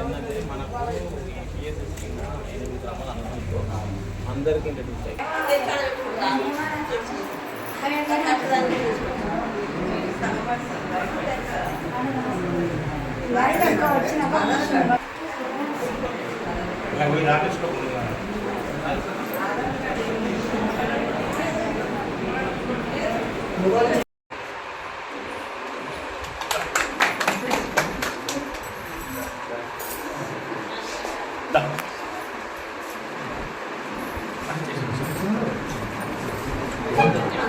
ఏంటంటే మనకు ఈ పిఎస్ స్కీమ్ ఎనిమిది గ్రామాలు అనుకుంటూ అందరికీ ఇంట్రడ్యూస్ అయ్యి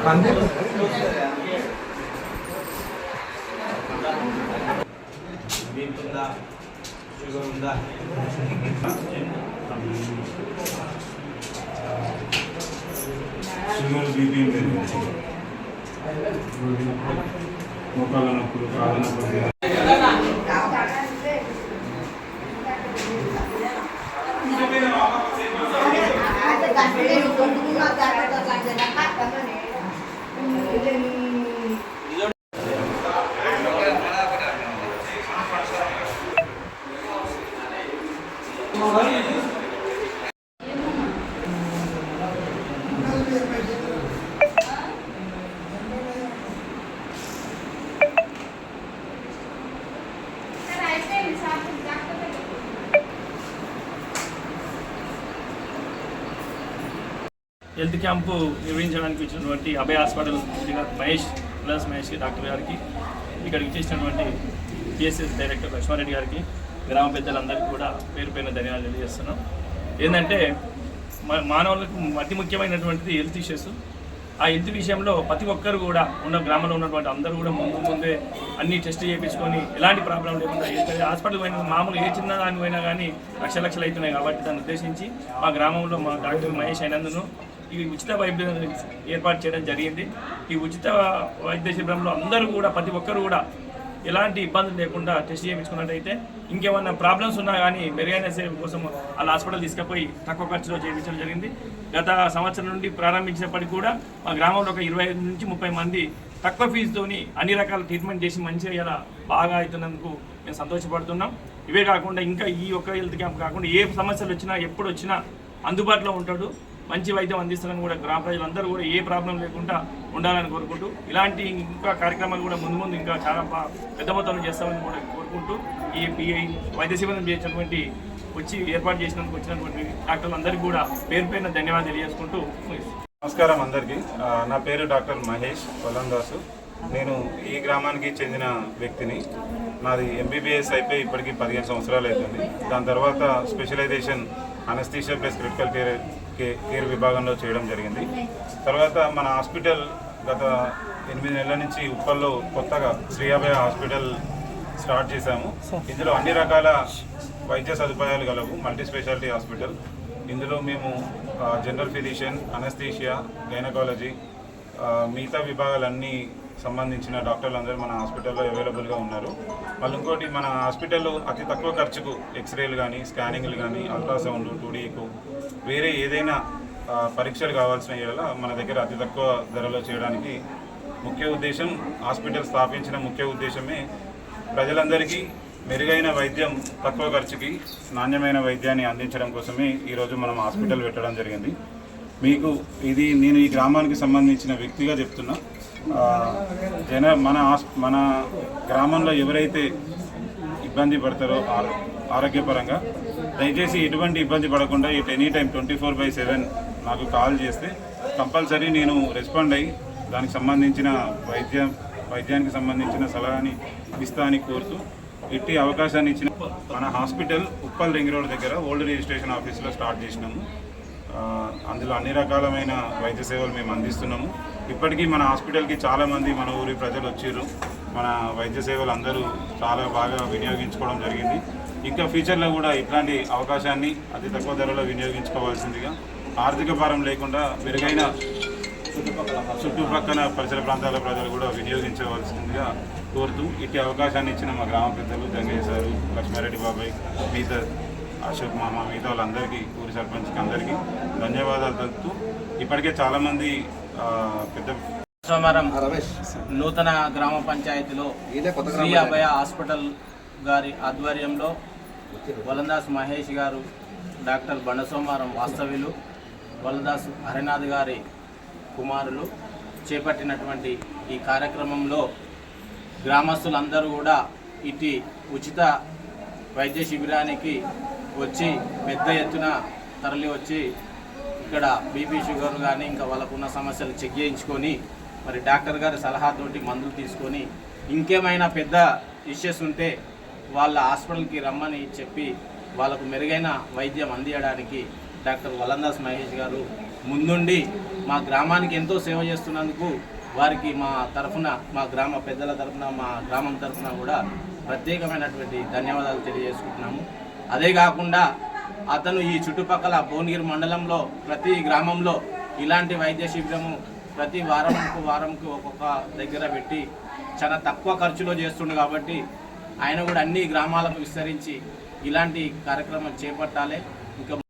బీపీ ఉందా షుగర్ ఉందా షుగర్ బీపీ లేదు నొప్పులు కాళ్ళ నొప్పులు హెల్త్ క్యాంపు నిర్వహించడానికి వచ్చినటువంటి Abhaya hospital Mahesh plus Mahesh doctor గారికి ఇక్కడికి చేసినటువంటి పిఎస్ఎస్ డైరెక్టర్ లక్ష్మారెడ్డి గారికి గ్రామ పెద్దలందరికీ కూడా పేరు పైన ధన్యవాదాలు తెలియజేస్తున్నాం. ఏంటంటే మానవులకు అతి ముఖ్యమైనటువంటిది హెల్త్ ఇష్యూస్ ఆ హెల్త్ విషయంలో ప్రతి ఒక్కరు కూడా ఉన్న గ్రామంలో ఉన్నటువంటి అందరూ కూడా ముందు ముందే అన్ని టెస్ట్ చేయించుకొని ఎలాంటి ప్రాబ్లం లేకుండా హాస్పిటల్ పోయిన మామూలు ఏ చిన్న దాని పోయినా కానీ లక్ష లక్షలు అవుతున్నాయి కాబట్టి దాన్ని ఉద్దేశించి మా గ్రామంలో మా డాక్టర్ మహేష్ అయినందును ఈ ఉచిత వైద్య ఏర్పాటు చేయడం జరిగింది. ఈ ఉచిత వైద్య శిబిరంలో అందరూ కూడా ప్రతి ఒక్కరు కూడా ఎలాంటి ఇబ్బంది లేకుండా టెస్ట్ చేయించుకున్నట్టయితే ఇంకేమన్నా ప్రాబ్లమ్స్ ఉన్నా కానీ మెరుగైన సేవ కోసం వాళ్ళ హాస్పిటల్ తీసుకుపోయి తక్కువ ఖర్చులో చేయించడం జరిగింది. గత సంవత్సరం నుండి ప్రారంభించినప్పటికీ కూడా మా గ్రామంలో ఒక ఇరవై ఐదు నుంచి ముప్పై మంది తక్కువ ఫీజుతోని అన్ని రకాల ట్రీట్మెంట్ చేసి మంచిగా ఇలా బాగా అవుతున్నందుకు మేము సంతోషపడుతున్నాం. ఇవే కాకుండా ఇంకా ఈ ఒక్క హెల్త్ క్యాంప్ కాకుండా ఏ సమస్యలు వచ్చినా ఎప్పుడు వచ్చినా అందుబాటులో ఉంటాడు. మంచి వైద్యం అందిస్తారని కూడా గ్రామ ప్రజలందరూ కూడా ఏ ప్రాబ్లం లేకుండా ఉండాలని కోరుకుంటూ ఇలాంటి ఇంకా కార్యక్రమాలు కూడా ముందు ముందు ఇంకా చాలా పెద్ద మొత్తంలో చేస్తామని కూడా కోరుకుంటూ ఈ ఈ వైద్య శిబిరం చేసినటువంటి వచ్చి ఏర్పాటు చేసినందుకు వచ్చినటువంటి డాక్టర్లందరికీ కూడా పేరు పైన ధన్యవాదాలు తెలియజేసుకుంటూ నమస్కారం అందరికీ. నా పేరు డాక్టర్ మహేష్ కొలందాసు నేను ఈ గ్రామానికి చెందిన వ్యక్తిని. నాది ఎంబీబీఎస్ అయిపోయి ఇప్పటికీ పదిహేను సంవత్సరాలు అవుతుంది. దాని తర్వాత specialization anaesthesia plus critical care care విభాగంలో చేయడం జరిగింది. తర్వాత మన హాస్పిటల్ గత ఎనిమిది నెలల నుంచి ఉప్పల్లో కొత్తగా శ్రీయాభయ హాస్పిటల్ స్టార్ట్ చేశాము. ఇందులో అన్ని రకాల వైద్య సదుపాయాలు గలవు. Multi speciality hospital. ఇందులో మేము జనరల్ ఫిజిషియన్ అనస్థీషియా గైనకాలజీ మిగతా విభాగాలన్నీ సంబంధించిన డాక్టర్లు అందరూ మన హాస్పిటల్లో అవైలబుల్గా ఉన్నారు. మళ్ళీ ఇంకోటి మన హాస్పిటల్లో అతి తక్కువ ఖర్చుకు ఎక్స్రేలు కానీ స్కానింగ్లు కానీ అల్ట్రాసౌండ్ టూడీకు వేరే ఏదైనా పరీక్షలు కావాల్సిన ఏడల మన దగ్గర అతి తక్కువ ధరలో చేయడానికి ముఖ్య ఉద్దేశం హాస్పిటల్ స్థాపించిన ముఖ్య ఉద్దేశమే ప్రజలందరికీ మెరుగైన వైద్యం తక్కువ ఖర్చుకి నాణ్యమైన వైద్యాన్ని అందించడం కోసమే ఈరోజు మనం హాస్పిటల్ పెట్టడం జరిగింది. మీకు ఇది నేను ఈ గ్రామానికి సంబంధించిన వ్యక్తిగా చెప్తున్నా. జన మన మన గ్రామంలో ఎవరైతే ఇబ్బంది పడతారో ఆరో- ఆరోగ్యపరంగా దయచేసి ఎటువంటి ఇబ్బంది పడకుండా it any time twenty four by seven నాకు కాల్ చేస్తే కంపల్సరీ నేను రెస్పాండ్ అయ్యి దానికి సంబంధించిన వైద్యం వైద్యానికి సంబంధించిన సలహాని ఇస్తా అని కోరుతూ ఇట్టి అవకాశాన్ని ఇచ్చిన మన హాస్పిటల్ ఉప్పల్ రింగ్ రోడ్ దగ్గర ఓల్డ్ రిజిస్ట్రేషన్ ఆఫీస్లో స్టార్ట్ చేసినాము. అందులో అన్ని రకాలమైన వైద్య సేవలు మేము అందిస్తున్నాము. ఇప్పటికీ మన హాస్పిటల్కి చాలామంది మన ఊరి ప్రజలు వచ్చిర్రు మన వైద్య సేవలు అందరూ చాలా బాగా వినియోగించుకోవడం జరిగింది. ఇంకా ఫ్యూచర్లో కూడా ఇట్లాంటి అవకాశాన్ని అతి తక్కువ ధరలో వినియోగించుకోవాల్సిందిగా ఆర్థిక భారం లేకుండా మెరుగైన చుట్టుపక్కల పరిసర ప్రాంతాల ప్రజలు కూడా వినియోగించవలసిందిగా కోరుతూ ఇట్టి అవకాశాన్ని ఇచ్చిన మా గ్రామ పెద్దలు గంగయ్య సారు లక్ష్మారెడ్డి బాబాయ్ మిగతా అశోక్ మామ మిగతా వాళ్ళందరికీ ఊరి సర్పంచ్కి అందరికీ ధన్యవాదాలు తెలుపుతూ ఇప్పటికే చాలామంది పెద్ద సోమవారం నూతన గ్రామ పంచాయతీలో శ్రీ అభయ హాస్పిటల్ గారి ఆధ్వర్యంలో వలందాస్ మహేష్ గారు డాక్టర్ బండసోమారం వాస్తవ్యులు వలందాస్ హరినాథ్ గారి కుమారులు చేపట్టినటువంటి ఈ కార్యక్రమంలో గ్రామస్తులందరూ కూడా ఇటు ఉచిత వైద్య శిబిరానికి వచ్చి పెద్ద ఎత్తున తరలి వచ్చి ఇక్కడ బీపీ షుగర్ కానీ ఇంకా వాళ్ళకున్న సమస్యలు చెక్ చేయించుకొని మరి డాక్టర్ గారి సలహాతోటి మందులు తీసుకొని ఇంకేమైనా పెద్ద ఇష్యూస్ ఉంటే వాళ్ళ హాస్పిటల్కి రమ్మని చెప్పి వాళ్ళకు మెరుగైన వైద్యం అందించడానికి డాక్టర్ వలందాస్ మహేష్ గారు ముందుండి మా గ్రామానికి ఎంతో సేవ చేస్తున్నందుకు వారికి మా తరఫున మా గ్రామ పెద్దల తరఫున మా గ్రామం తరఫున కూడా ప్రత్యేకమైనటువంటి ధన్యవాదాలు తెలియజేసుకుంటున్నాము. అదే కాకుండా అతను ఈ చుట్టుపక్కల భువనగిరి మండలంలో ప్రతి గ్రామంలో ఇలాంటి వైద్య శిబిరము ప్రతి వారంకు వారంకు ఒక్కొక్క దగ్గర పెట్టి చాలా తక్కువ ఖర్చులో చేస్తుండు కాబట్టి ఆయన కూడా అన్ని గ్రామాలకు విస్తరించి ఇలాంటి కార్యక్రమం చేపట్టాలి. ఇంకా